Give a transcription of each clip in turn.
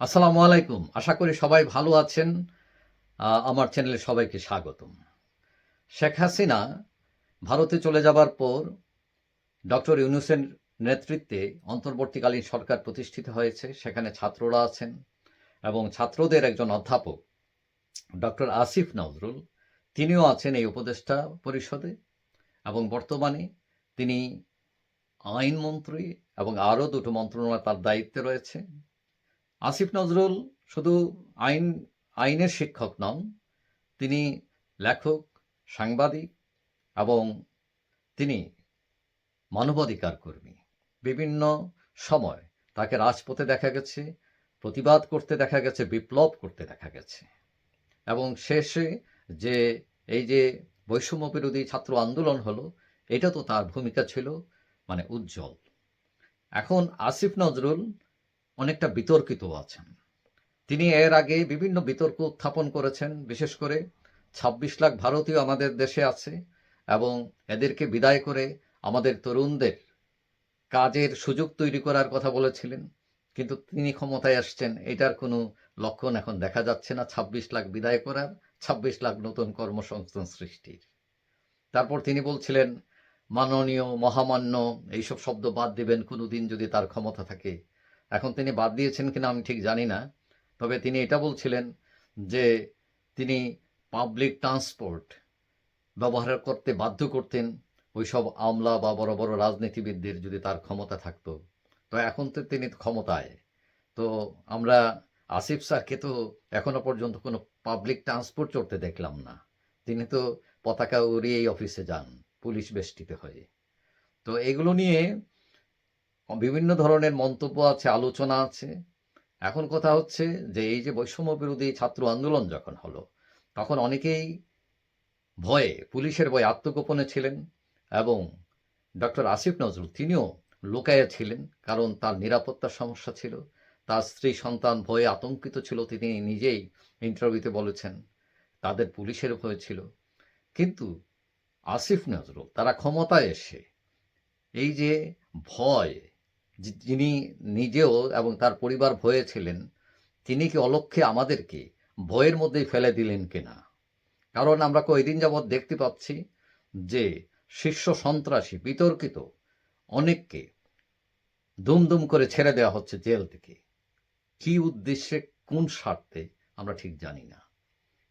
আসসালামু আলাইকুম। আশা করি সবাই ভালো আছেন। আমার চ্যানেলে সবাইকে স্বাগতম। শেখ হাসিনা ভারতে চলে যাবার পর ডক্টর ইউনুসের নেতৃত্বে অন্তর্বর্তীকালীন সরকার প্রতিষ্ঠিত হয়েছে। সেখানে ছাত্ররা আছেন এবং ছাত্রদের একজন অধ্যাপক, ডক্টর আসিফ নজরুল, তিনিও আছেন এই উপদেষ্টা পরিষদে এবং বর্তমানে তিনি আইনমন্ত্রী এবং আরও দুটো মন্ত্রণালয় তার দায়িত্বে রয়েছে। আসিফ নজরুল শুধু আইন, আইনের শিক্ষক নন, তিনি লেখক, সাংবাদিক এবং তিনি মানবাধিকার কর্মী। বিভিন্ন সময় তাকে রাজপথে দেখা গেছে, প্রতিবাদ করতে দেখা গেছে, বিপ্লব করতে দেখা গেছে। এবং শেষে যে, এই যে বৈষম্য বিরোধী ছাত্র আন্দোলন হলো, এটা তো তার ভূমিকা ছিল মানে উজ্জ্বল। এখন আসিফ নজরুল অনেকটা বিতর্কিত আছেন। তিনি এর আগে বিভিন্ন বিতর্ক উত্থাপন করেছেন, বিশেষ করে ২৬ লাখ ভারতীয় আমাদের দেশে আছে এবং এদেরকে বিদায় করে আমাদের তরুণদের কাজের সুযোগ তৈরি করার কথা বলেছিলেন। কিন্তু তিনি ক্ষমতায় আসছেন, এটার কোনো লক্ষণ এখন দেখা যাচ্ছে না। ২৬ লাখ বিদায় করার ২৬ লাখ নতুন কর্মসংস্থান সৃষ্টির। তারপর তিনি বলছিলেন, মাননীয়, মহামান্য, এইসব শব্দ বাদ দিবেন কোনো দিন যদি তার ক্ষমতা থাকে এখন তিনি বাদ দিয়েছেন কিনা আমি ঠিক জানি না। তবে তিনি এটা বলছিলেন যে তিনি পাবলিক ট্রান্সপোর্ট ব্যবহার করতে বাধ্য করতেন ওইসব আমলা বা বড় বড় রাজনীতিবিদদের যদি তার ক্ষমতা থাকতো। তো এখন তো তিনি ক্ষমতায়। তো আমরা আসিফ স্যারকে তো এখনও পর্যন্ত কোনো পাবলিক ট্রান্সপোর্ট চড়তে দেখলাম না। তিনি তো পতাকা উড়িয়েই অফিসে যান, পুলিশ বেষ্টিত হয়ে। তো এগুলো নিয়ে বিভিন্ন ধরনের মন্তব্য আছে, আলোচনা আছে। এখন কথা হচ্ছে যে, এই যে বৈষম্য বিরোধী ছাত্র আন্দোলন যখন হলো, তখন অনেকেই ভয়ে, পুলিশের ভয়ে আত্মগোপনে ছিলেন এবং ডক্টর আসিফ নজরুল তিনিও লুকায়ে ছিলেন কারণ তার নিরাপত্তার সমস্যা ছিল। তার স্ত্রী, সন্তান ভয়ে আতঙ্কিত ছিল, তিনি নিজেই ইন্টারভিউতে বলেছেন তাদের পুলিশের ভয় ছিল। কিন্তু আসিফ নজরুল, তারা ক্ষমতায় এসে এই যে ভয় যিনি নিজেও এবং তার পরিবার ভয়ে ছিলেন, তিনি কি অলক্ষ্যে আমাদেরকে ভয়ের মধ্যেই ফেলে দিলেন কিনা? কারণ আমরা কয়েকদিন যাবৎ দেখতে পাচ্ছি যে শীর্ষ সন্ত্রাসী, বিতর্কিত, অনেককে দুমদুম করে ছেড়ে দেওয়া হচ্ছে জেল থেকে। কি উদ্দেশ্যে, কোন স্বার্থে, আমরা ঠিক জানি না।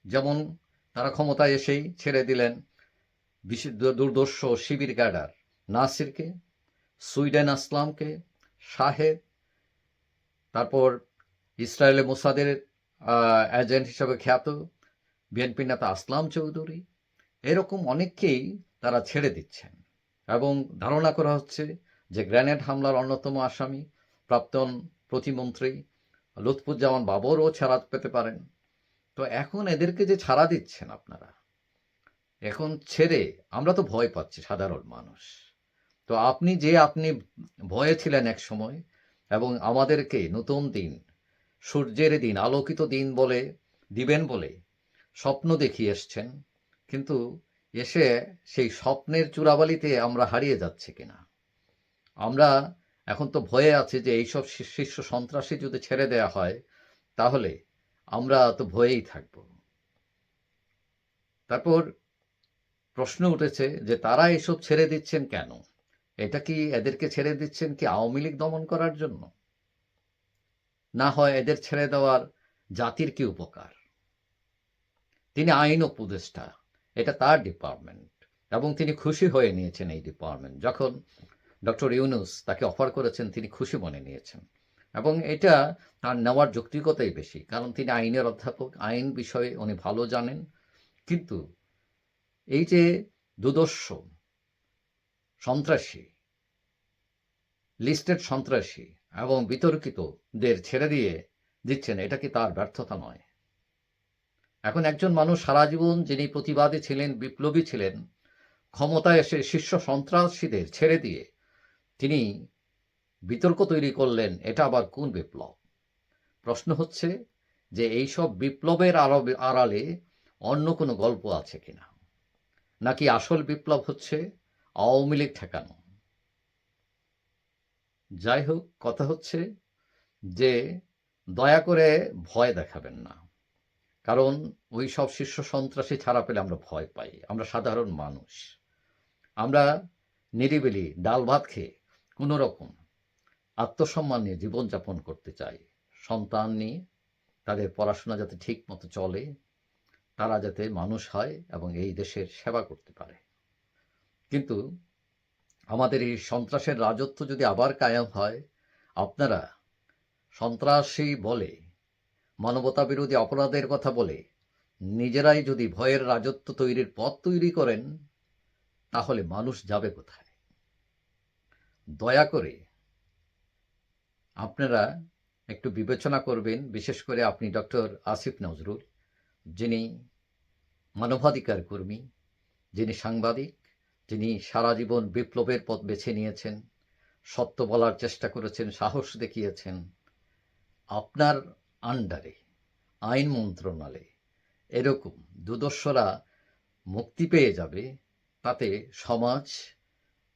যেমন তারা ক্ষমতায় এসেই ছেড়ে দিলেন বিশেষ দুর্দর্শ শিবির ক্যাডার নাসিরকে, সুইডেন আসলামকে শাহেদ তারপর ইসরায়েলে মোসাদের এজেন্ট হিসাবে খ্যাত বিএনপি নেতা আসলাম চৌধুরী। এরকম অনেককেই তারা ছেড়ে দিচ্ছেন এবং ধারণা করা হচ্ছে যে গ্রেনেড হামলার অন্যতম আসামি প্রাক্তন প্রতিমন্ত্রী লুৎফুজ্জামান বাবরও ছাড়া পেতে পারেন। তো এখন এদেরকে যে ছাড়া দিচ্ছেন আপনারা, এখন ছেড়ে আমরা তো ভয় পাচ্ছি সাধারণ মানুষ। তো আপনি যে আপনি ভয়ে ছিলেন এক সময় এবং আমাদেরকে নতুন দিন, সূর্যের দিন, আলোকিত দিন বলে দিবেন বলে স্বপ্ন দেখিয়ে এসছেন, কিন্তু এসে সেই স্বপ্নের চূড়াবালিতে আমরা হারিয়ে যাচ্ছি কিনা? আমরা এখন তো ভয়ে আছি যে এইসব শীর্ষ সন্ত্রাসী যদি ছেড়ে দেয়া হয়, তাহলে আমরা তো ভয়েই থাকব। তারপর প্রশ্ন উঠেছে যে তারা এসব ছেড়ে দিচ্ছেন কেন? এটা কি এদেরকে ছেড়ে দিচ্ছেন কি আওয়ামী লীগ দমন করার জন্য? না হয় এদের ছেড়ে দেওয়ার জাতির কি উপকার? তিনি আইন উপদেষ্টা, এটা তার ডিপার্টমেন্ট এবং তিনি খুশি হয়ে নিয়েছেন এই ডিপার্টমেন্ট যখন ডক্টর ইউনুস তাকে অফার করেছেন, তিনি খুশি মনে নিয়েছেন। এবং এটা তার নেওয়ার যৌক্তিকতাই বেশি, কারণ তিনি আইনের অধ্যাপক, আইন বিষয়ে উনি ভালো জানেন। কিন্তু এই যে দুদর্শ সন্ত্রাসী লিস্টেড সন্ত্রাসী এবং বিতর্কিতদের ছেড়ে দিয়ে দিচ্ছেন, এটা কি তার ব্যর্থতা নয়? এখন একজন মানুষ সারা জীবন যিনি প্রতিবাদী ছিলেন, বিপ্লবী ছিলেন, ক্ষমতায় এসে শীর্ষ সন্ত্রাসীদের ছেড়ে দিয়ে তিনি বিতর্ক তৈরি করলেন, এটা আবার কোন বিপ্লব? প্রশ্ন হচ্ছে যে এইসব বিপ্লবের আড়- আড়ালে অন্য কোনো গল্প আছে কিনা? নাকি আসল বিপ্লব হচ্ছে আওয়ামী লীগ ঠেকানো? যাই হোক, কথা হচ্ছে যে দয়া করে ভয় দেখাবেন না। কারণ ওই সব শীর্ষ সন্ত্রাসী ছাড়া পেলে আমরা ভয় পাই। আমরা সাধারণ মানুষ। আমরা নিরিবিলি ডাল ভাত খেয়ে কোনো রকম আত্মসম্মান নিয়ে জীবনযাপন করতে চাই। সন্তান নিয়ে তাদের পড়াশোনা যাতে ঠিক মতো চলে, তারা যাতে মানুষ হয় এবং এই দেশের সেবা করতে পারে। কিন্তু আমাদের এই সন্ত্রাসের রাজত্ব যদি আবার কায়াম হয়, আপনারা সন্ত্রাসী বলে মানবতা বিরোধী অপরাধের কথা বলে, নিজেরাই যদি ভয়ের রাজত্ব তৈরির পথ তৈরি করেন, তাহলে মানুষ যাবে কোথায়? দয়া করে আপনারা একটু বিবেচনা করবেন, বিশেষ করে আপনি ডক্টর আসিফ নজরুল, যিনি মানবাধিকার কর্মী, যিনি সাংবাদিক যিনি সারা জীবন বিপ্লবের পথ বেছে নিয়েছেন, সত্য বলার চেষ্টা করেছেন, সাহস দেখিয়েছেন। আপনার আন্ডারে, আইন মন্ত্রণালয়ে এরকম দুদস্যরা মুক্তি পেয়ে যাবে, তাতে সমাজ,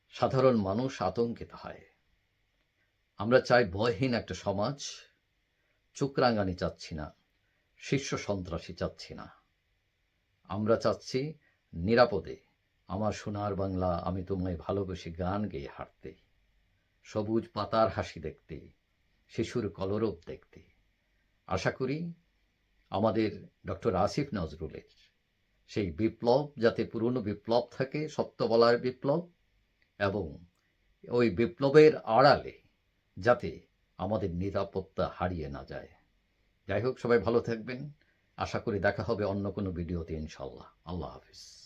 সাধারণ মানুষ আতঙ্কিত হয়। আমরা চাই ভয়হীন একটা সমাজ চুকরাঙ্গানি চাচ্ছি না, শীর্ষ সন্ত্রাসী চাচ্ছি না। আমরা চাচ্ছি নিরাপদে আমার সোনার বাংলা আমি তোমায় ভালোবেসে গান গেয়ে হাঁটতে, সবুজ পাতার হাসি দেখতে, শিশুর কলরব দেখতে। আশা করি আমাদের ডক্টর আসিফ নজরুলের সেই বিপ্লব, যাতে পুরনো বিপ্লব থাকে, সত্য বলার বিপ্লব, এবং ওই বিপ্লবের আড়ালে যাতে আমাদের নিরাপত্তা হারিয়ে না যায়। যাই হোক, সবাই ভালো থাকবেন। আশা করি দেখা হবে অন্য কোনো ভিডিওতে ইনশাল্লাহ আল্লাহ হাফিজ।